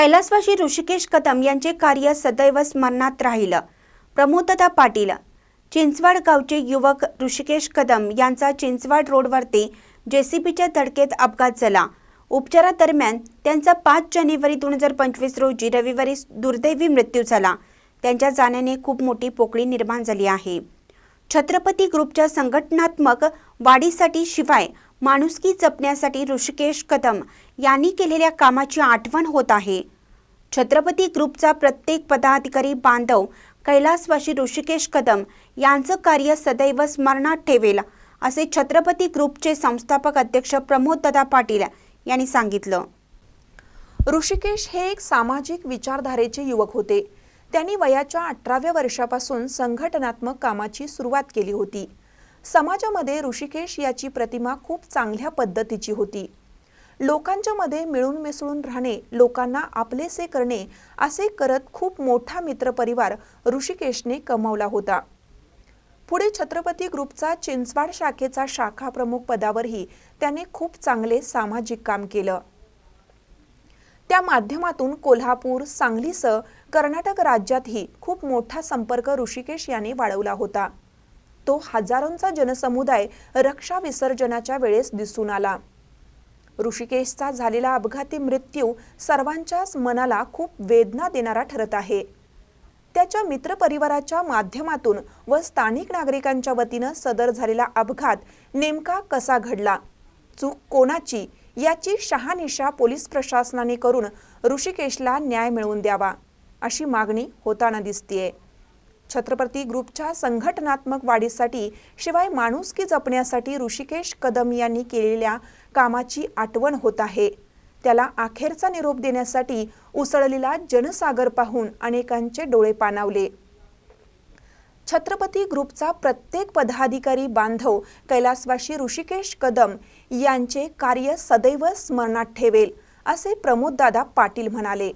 कैलासवासी ऋषिकेश कदम यांचे कार्य सदैव स्मरणात राहिलं. प्रमोददा पाटील चिंचवाड गावचे युवक ऋषिकेश कदम यांचा चिंचवाड रोडवरती जेसीबीच्या धडकेत अपघात झाला. उपचारादरम्यान त्यांचा पाच जानेवारी दोन हजार पंचवीस रोजी रविवारी दुर्दैवी मृत्यू झाला. त्यांच्या जाण्याने खूप मोठी पोकळी निर्माण झाली आहे. छत्रपती ग्रुपच्या संघटनात्मक वाढीसाठी शिवाय माणुसकी जपण्यासाठी ऋषिकेश कदम यांनी केलेल्या कामाची आठवण होत आहे. छत्रपती ग्रुपचा प्रत्येक पदाधिकारी बांधव कैलासवाशी ऋषिकेश कदम यांचं कार्य सदैव स्मरणात ठेवेल असे छत्रपती ग्रुपचे संस्थापक अध्यक्ष प्रमोददादा पाटील यांनी सांगितलं. ऋषिकेश हे एक सामाजिक विचारधारेचे युवक होते. त्यांनी वयाच्या अठराव्या वर्षापासून संघटनात्मक कामाची सुरुवात केली होती. समाजामध्ये ऋषिकेश याची प्रतिमा खूप चांगल्या पद्धतीची होती. लोकांच्या मध्ये मिळून मिसळून राहणे लोकांना आपलेसे करणे असे करत खूप मोठा मित्रपरिवार ऋषिकेशने कमवला होता. पुढे छत्रपती ग्रुपचा चिंचवाड शाखेचा शाखा प्रमुख पदावरही त्याने खूप चांगले सामाजिक काम केलं. त्या माध्यमातून कोल्हापूर सांगलीसह कर्नाटक राज्यातही खूप मोठा संपर्क ऋषिकेश याने वाढवला होता. तो हजारोंचा जनसमुदाय रक्षा विसर्जनाच्या वेळेस दिसून आला. ऋषिकेशचा झालेला अपघाती मृत्यू सर्वांच्याच मनाला खूप वेदना देणारा ठरत आहे. त्याच्या मित्रपरिवाराच्या माध्यमातून व स्थानिक नागरिकांच्या वतीनं सदर झालेला अपघात नेमका कसा घडला? चूक कोणाची? याची शहानिशा पोलीस प्रशासनाने करून ऋषिकेशला न्याय मिळवून द्यावा अशी मागणी होताना दिसतीये. छत्रपती ग्रुपच्या संघटनात्मक वाढीसाठी शिवाय माणुसकी जपण्यासाठी ऋषिकेश कदम यांनी केलेल्या कामाची आठवण होत आहे. त्याला अखेरचा निरोप देण्यासाठी उसळलेला जनसागर पाहून अनेकांचे डोळे पाणावले. छत्रपती ग्रुपचा प्रत्येक पदाधिकारी बांधव कैलासवाशी ऋषिकेश कदम यांचे कार्य सदैव स्मरणात ठेवेल असे प्रमोददादा पाटील म्हणाले.